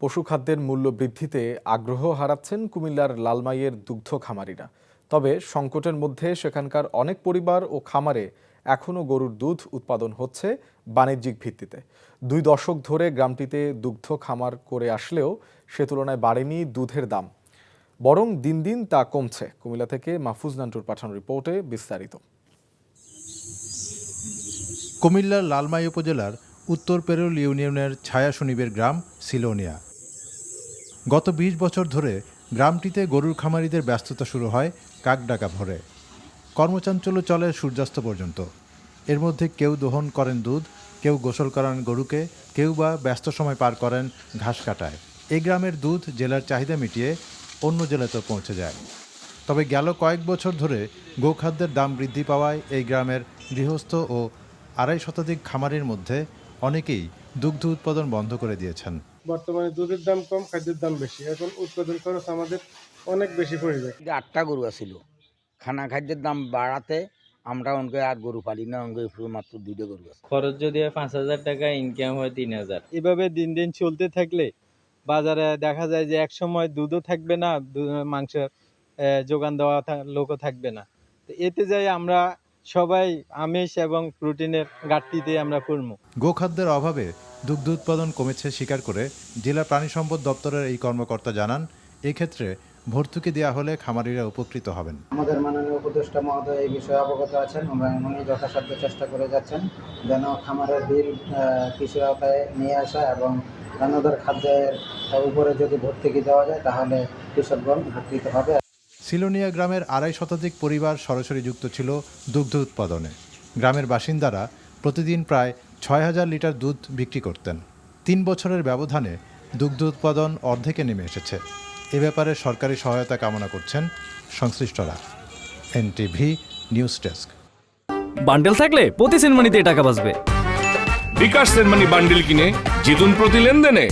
পশুখাদ্যের মূল্য বৃদ্ধিতে আগ্রহ হারাচ্ছেন কুমিল্লার লালমাইয়ের দুগ্ধ খামারিরা। তবে সংকটের মধ্যে সেখানকার অনেক পরিবার ও খামারে এখনও গরুর দুধ উৎপাদন হচ্ছে বাণিজ্যিক ভিত্তিতে। দুই দশক ধরে গ্রামটিতে দুগ্ধ খামার করে আসলেও সে তুলনায় বাড়েনি দুধের দাম। বরং দিন দিন তা কমছে। কুমিল্লা থেকে মাহফুজ নান্টুর পাঠানো রিপোর্টে বিস্তারিত। কুমিল্লার লালমাই উপজেলার উত্তর পেরুল ইউনিয়নের ছায়া শনিবের গ্রাম সিলোনিয়া। গত ২০ বছর ধরে গ্রামটিতে গরুর খামারিদের ব্যস্ততা শুরু হয় কাকডাকা ভরে। কর্মচাঞ্চল্য চলে সূর্যাস্ত পর্যন্ত। এর মধ্যে কেউ দহন করেন দুধ, কেউ গোসল করান গরুকে, কেউ বা ব্যস্ত সময় পার করেন ঘাস কাটায়। এই গ্রামের দুধ জেলার চাহিদা মিটিয়ে অন্য জেলাতেও পৌঁছে যায়। তবে গেল কয়েক বছর ধরে গোখাদ্যের দাম বৃদ্ধি পাওয়ায় এই গ্রামের গৃহস্থ ও আড়াই শতাধিক খামারের মধ্যে অনেকেই দুগ্ধ উৎপাদন বন্ধ করে দিয়েছেন। বর্তমানে দুধের দাম কম খাদ্যের দাম বেশি। এখন উৎপাদন খরচ আমাদের অনেক বেশি পড়ে যায়। আটটা গরু আছিল খানা খাদ্যের দাম বাড়াতে আমরা অঙ্কে আর গরু পালি না অঙ্কে মাত্র দুইটা গরু আছে। খরচ যদি হয় পাঁচ হাজার টাকা ইনকাম হয় তিন হাজার। এভাবে দিন দিন চলতে থাকলে বাজারে দেখা যায় যে এক সময় দুধও থাকবে না মাংসের যোগান দেওয়া লোকও থাকবে না। তো এতে যাই আমরা সবাই আমিষ এবং প্রোটিনের ঘাটতিতে আমরা পড়ব গোখাদ্যের অভাবে দুগ্ধ উৎপাদন কমেছে স্বীকার করে জেলা প্রাণী সম্পদ দপ্তরের এই কর্মকর্তা জানান এক্ষেত্রে ভর্তুকি দেওয়া হলে খামারিরা উপকৃত হবেন। আমাদের মাননীয় উপদেষ্টা মহোদয় এই বিষয়ে অবগত আছেন আমরা এমনই যথাসাধ্য চেষ্টা করে যাচ্ছেন যেন খামারের বিল আহ, কৃষি আওতায় নিয়ে আসা এবং দানাদার খাদ্যের উপরে যদি ভর্তুকি দেওয়া যায় তাহলে কৃষকগণ উপকৃত হবে। সিলোনিয়া গ্রামের আড়াই শতাধিক পরিবার সরাসরি যুক্ত ছিল দুগ্ধ উৎপাদনে। গ্রামের বাসিন্দারা প্রতিদিন প্রায় ছয় হাজার লিটার দুধ বিক্রি করতেন। তিন বছরের ব্যবধানে দুগ্ধ উৎপাদন অর্ধেকে নেমে এসেছে। এ ব্যাপারে সরকারি সহায়তা কামনা করছেন সংশ্লিষ্টরা। NTV news desk. বান্ডেল থাকলে প্রতি সেনমানিতে টাকা বাঁচবে। বিকাশ সেনমানি বান্ডিল কিনে জিতুন প্রতি লেনদেনে।